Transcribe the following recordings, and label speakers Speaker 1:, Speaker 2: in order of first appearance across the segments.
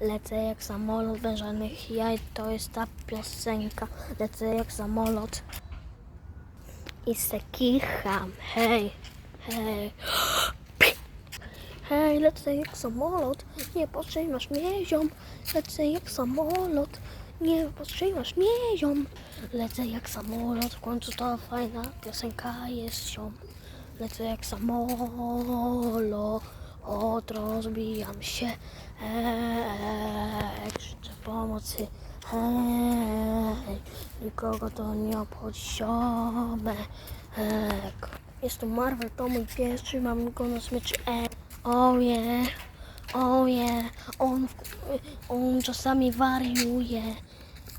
Speaker 1: Lecę jak samolot bez żadnych jaj, to jest ta piosenka. Lecę jak samolot i se kicham. Hej, hej. Hej, lecę jak samolot, nie potrzymasz mnie, ziom. Lecę jak samolot, nie potrzymasz mnie, ziom. Lecę jak samolot, w końcu to fajna piosenka jest, ziom. Lecę jak samolot, rozbijam się. Hej, krzyczę pomocy. Hej, nikogo to nie obchodzi, ziomek. Jest tu Marvel, to mój pies, trzymam go na smyczy. E. Oh yeah, on, on czasami wariuje.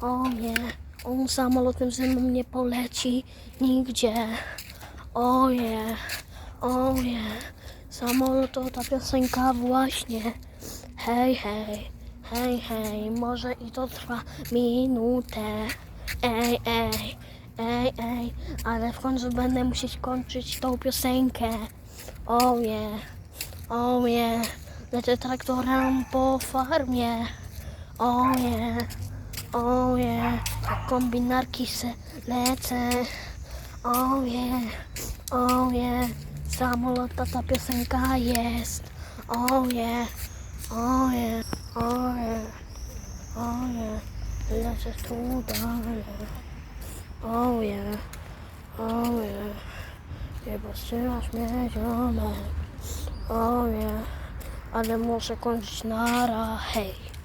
Speaker 1: Yeah, on samolotem ze mną nie poleci nigdzie. Oh yeah, yeah, samolot to ta piosenka właśnie. Hej, hej, hej, hej, może i to trwa minutę. Ej, ej, ej, ej, ale w końcu będę musieć kończyć tą piosenkę. Oh yeah, oh yeah, lecę traktorem po farmie. Oh yeah, oh yeah, jak kombinarki se lecę. Oh yeah, oh samolot to ta piosenka jest. Oh yeah, oh yeah, lecę tu dalej. Oh yeah, nie powstrzymasz mnie ziomek. Yeah, ale muszę kończyć nara, hej.